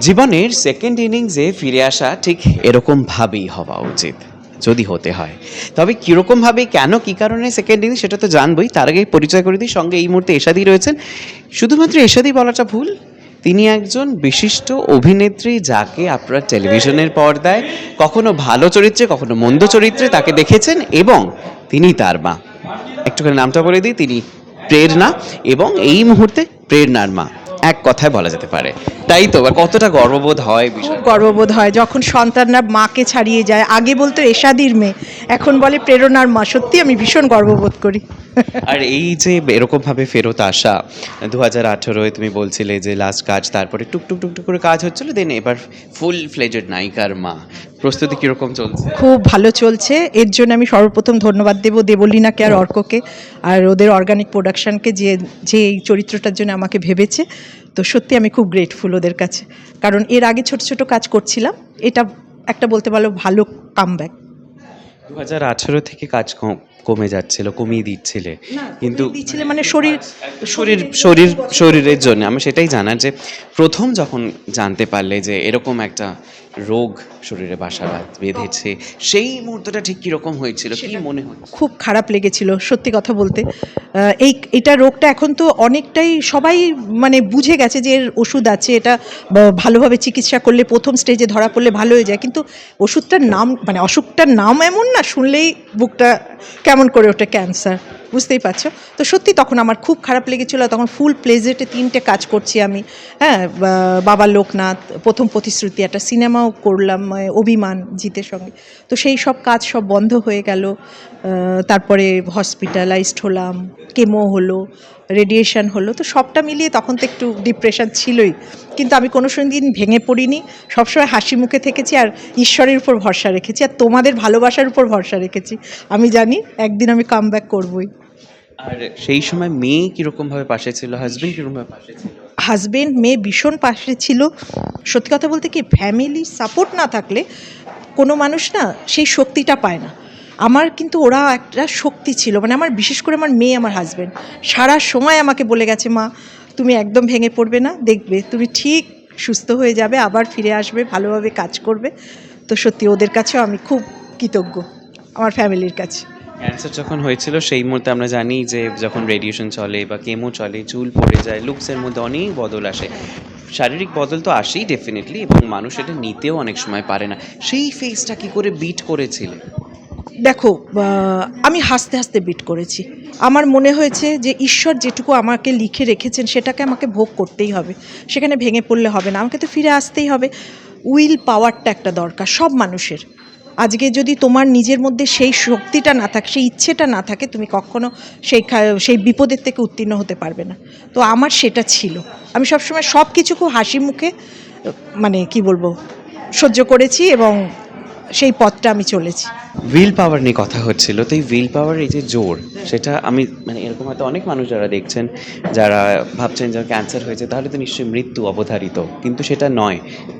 জীবনের সেকেন্ড ইনিংসে ফিরে আসা ঠিক এরকমভাবেই হওয়া উচিত, যদি হতে হয়। তবে কীরকমভাবে কেন, কী কারণে সেকেন্ড ইনিংস সেটা তো জানবই। তার আগে পরিচয় করে দিই, সঙ্গে এই মুহূর্তে এশাদি রয়েছেন। শুধুমাত্র এশাদি বলাটা ভুল, তিনি একজন বিশিষ্ট অভিনেত্রী যাকে আপনারা টেলিভিশনের পর্দায় কখনো ভালো চরিত্রে, কখনো মন্দ চরিত্রে তাকে দেখেছেন এবং তিনি তার মা। একটুখানি নামটা বলে দিই, তিনি প্রেরণা এবং এই মুহূর্তে প্রেরণার মা। এক কথায় বলা যেতে পারে। তাই তো কতটা গর্ববোধ হয় বিষয় খুব গর্ববোধ হয় যখন সন্তানরা মাকে ছাড়িয়ে যায়। আগে বলতো এশাদির মেয়ে এখন বলে প্রেরণার মা। সত্যি আমি ভীষণ গর্ববোধ করি। আর এই যে এরকম ভাবে ফেরত আসা দু হাজার আঠেরোয় তুমি বলছিলে যে লাস্ট কাজ তারপরে টুকটুক টুকটুক করে কাজ হচ্ছিল দেন এবার ফুল ফ্লেজেড নায়িকার মা। প্রস্তুতি কীরকম চলছে? খুব ভালো চলছে। এর জন্য আমি সর্বপ্রথম ধন্যবাদ দেব দেবলীনাকে আর অর্ককে। আর ওদের অর্গানিক প্রোডাকশনকে যে যে এই চরিত্রটার জন্য আমাকে ভেবেছে। তো সত্যি আমি খুব গ্রেটফুল ওদের কাছে। কারণ এর আগে ছোট ছোট কাজ করছিলাম, এটা একটা বলতে পারো ভালো কামব্যাক দু হাজার আঠেরো থেকে কাজ কম- কমে যাচ্ছিল কমিয়ে দিচ্ছিলে। কিন্তু দিচ্ছিলে মানে শরীর শরীর শরীর শরীরের জন্য। আমি সেটাই জানার যে প্রথম যখন জানতে পারলে যে এরকম একটা রোগ শরীরে বাসা বাঁধ- বেঁধেছে সেই মুহূর্তটা ঠিক কীরকম হয়েছিল? কি মনে হয় খুব খারাপ লেগেছিল সত্যি কথা বলতে। এই এটা রোগটা এখন তো অনেকটাই সবাই মানে বুঝে গেছে যে এর ওষুধ আছে এটা ভালোভাবে চিকিৎসা করলে প্রথম স্টেজে ধরা পড়লে ভালো হয়ে যায়। কিন্তু ওষুধটার নাম মানে অসুখটার নাম এমন না শুনলেই বুকটা কেমন করে ওটা ক্যান্সার বুঝতেই পারছ? তো সত্যি তখন আমার খুব খারাপ লেগেছিলো, তখন ফুল প্লেজেটে তিনটে কাজ করছি আমি। হ্যাঁ বাবা লোকনাথ, প্রথম প্রতিশ্রুতি, একটা সিনেমাও করলাম অভিমান, জিতের সঙ্গে। তো সেই সব কাজ সব বন্ধ হয়ে গেল। তারপরে হসপিটালাইজড হলাম কেমো হলো রেডিয়েশন হলো, তো সবটা মিলিয়ে তখন তো একটু ডিপ্রেশন ছিলই। কিন্তু আমি কোনো দিন ভেঙে পড়িনি, সবসময় হাসি মুখে থেকেছি আর ঈশ্বরের উপর ভরসা রেখেছি আর তোমাদের ভালোবাসার উপর ভরসা রেখেছি। আমি জানি একদিন আমি কাম ব্যাক করবই। আর সেই সময় মেয়ে কীরকমভাবে পাশে ছিল? হাজবেন্ড কীরকম ভাবে পাশে ছিল? হাজবেন্ড মেয়ে ভীষণ পাশে ছিল। সত্যি কথা বলতে কি ফ্যামিলি সাপোর্ট না থাকলে কোনো মানুষ না সেই শক্তিটা পায় না। আমার কিন্তু ওরা একটা শক্তি ছিল মানে আমার বিশেষ করে আমার মেয়ে আমার হাজবেন্ড সারা সময় আমাকে বলে গেছে মা তুমি একদম ভেঙে পড়বে না দেখবে তুমি ঠিক সুস্থ হয়ে যাবে আবার ফিরে আসবে ভালোভাবে কাজ করবে। তো সত্যি ওদের কাছেও আমি খুব কৃতজ্ঞ আমার ফ্যামিলির কাছে। ক্যান্সার যখন হয়েছিল, সেই মুহূর্তে আমরা জানি যে যখন রেডিয়েশন চলে বা কেমো চলে, চুল পড়ে যায় লুকসের মধ্যে অনেক বদল আসে। শারীরিক বদল তো আসেই ডেফিনেটলি এবং মানুষ এটা নিতেও অনেক সময় পারে না। সেই ফেসটা কি করে বিট করেছিলে? দেখো আমি হাসতে হাসতে বিট করেছি। আমার মনে হয়েছে যে ঈশ্বর যেটুকু আমাকে লিখে রেখেছেন, সেটাকে আমাকে ভোগ করতেই হবে। সেখানে ভেঙে পড়লে হবে না, আমাকে তো ফিরে আসতেই হবে। উইল পাওয়ারটা একটা দরকার, সব মানুষের। আজকে যদি তোমার নিজের মধ্যে সেই শক্তিটা না থাকে, সেই ইচ্ছেটা না থাকে, তুমি কখনো সেই সেই বিপদের থেকে উত্তীর্ণ হতে পারবে না। তো আমার সেটা ছিল। আমি সবসময় সব কিছু খুব হাসি মুখে মানে কি বলব, সহ্য করেছি এবং সেই পথটা আমি চলেছি। উইল পাওয়ার নিয়ে কথা হচ্ছিল তো এই উইল পাওয়ার এই যে জোর সেটা আমি মানে এরকম হয়তো অনেক মানুষ যারা দেখছেন যারা ভাবছেন যে ক্যান্সার হয়েছে তাহলে তো নিশ্চয়ই মৃত্যু অবধারিত কিন্তু সেটা নয়।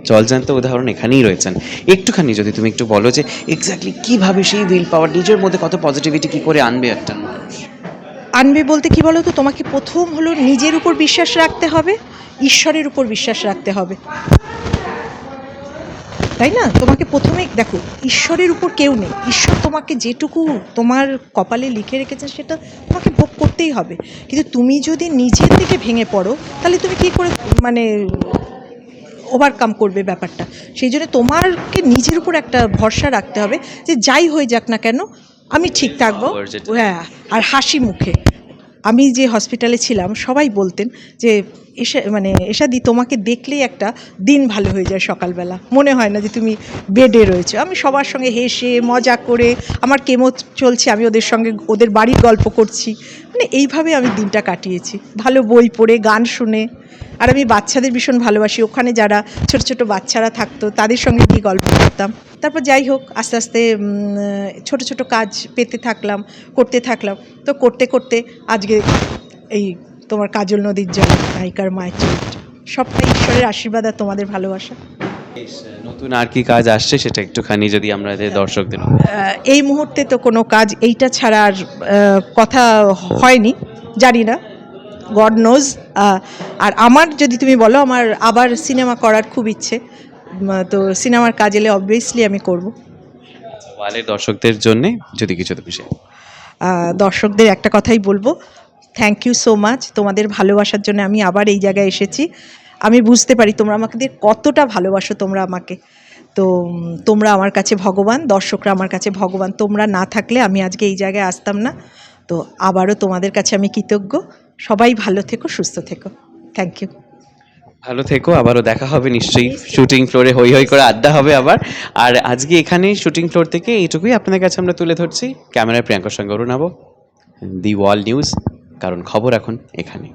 জলজান্ত উদাহরণ এখানেই রয়েছেন। একটুখানি যদি তুমি একটু বলো যে এক্স্যাক্টলি কীভাবে সেই উইল পাওয়ার নিজের মধ্যে কত পজিটিভিটি কী করে আনবে একটা মানুষ? আনবে বলতে কি বলো তো তোমাকে প্রথম হলো নিজের উপর বিশ্বাস রাখতে হবে ঈশ্বরের উপর বিশ্বাস রাখতে হবে। তাই না? তোমাকে প্রথমে দেখো ঈশ্বরের উপর কেউ নেই। ঈশ্বর তোমাকে যেটুকু তোমার কপালে লিখে রেখেছেন সেটা তোমাকে ভোগ করতেই হবে। কিন্তু তুমি যদি নিজের দিকে ভেঙে পড়ো তাহলে তুমি কী করে মানে ওভারকাম করবে ব্যাপারটা? সেই জন্য তোমারকে নিজের উপর একটা ভরসা রাখতে হবে যে যাই হয়ে যাক না কেন আমি ঠিক থাকব। হ্যাঁ আর হাসি মুখে। আমি যে হসপিটালে ছিলাম, সবাই বলতেন যে এসা মানে এসাদি তোমাকে দেখলেই একটা দিন ভালো হয়ে যায় সকালবেলা। মনে হয় না যে তুমি বেডে রয়েছে। আমি সবার সঙ্গে হেসে, মজা করে, আমার কেমো চলছে, আমি ওদের সঙ্গে, ওদের বাড়ির গল্প করছি। মানে এইভাবে আমি দিনটা কাটিয়েছি। ভালো বই পড়ে, গান শুনে। আর আমি বাচ্চাদের ভীষণ ভালোবাসি। ওখানে যারা ছোট ছোট বাচ্চারা থাকতো, তাদের সঙ্গে গিয়ে গল্প করতাম। তারপর যাই হোক, আস্তে আস্তে ছোট ছোট কাজ পেতে থাকলাম, করতে থাকলাম। তো করতে করতে আজকে এই তোমার কাজল নদীর জল নায়িকার মায়ের চরিত্র। সবটাই ঈশ্বরের আশীর্বাদ আর তোমাদের ভালোবাসা। নতুন আর কি কাজ আসছে সেটা একটুখানি যদি আমরা দর্শকদের এই মুহূর্তে তো কোনো কাজ এইটা ছাড়া আর কথা হয়নি জানি না। গড নোজ আর আমার যদি তুমি বলো আমার আবার সিনেমা করার খুব ইচ্ছে। তো সিনেমার কাজ এলে অবভিয়াসলি আমি করব। ওয়ালের দর্শকদের জন্য যদি কিছু করো। আহ, দর্শকদের একটা কথাই বলব। থ্যাংক ইউ সো মাচ তোমাদের ভালোবাসার জন্য আমি আবার এই জায়গায় এসেছি। আমি বুঝতে পারি তোমরা আমাকে দিয়ে কতটা ভালোবাসো তোমরা আমাকে। তো তোমরা আমার কাছে ভগবান, দর্শকরা আমার কাছে ভগবান। তোমরা না থাকলে আমি আজকে এই জায়গায় আসতাম না। তো আবারও তোমাদের কাছে আমি কৃতজ্ঞ। সবাই ভালো থেকো, সুস্থ থেকো। থ্যাংক ইউ ভালো থেকো, আবারও দেখা হবে নিশ্চয়ই শুটিং ফ্লোরে হই হই করে আড্ডা হবে আবার। আর আজকে এখানে শুটিং ফ্লোর থেকে এইটুকুই আপনাদের কাছে আমরা তুলে ধরছি। ক্যামেরায় প্রিয়াঙ্কার সঙ্গে অরুণাবো দি ওয়াল নিউজ কারণ খবর এখন এখানে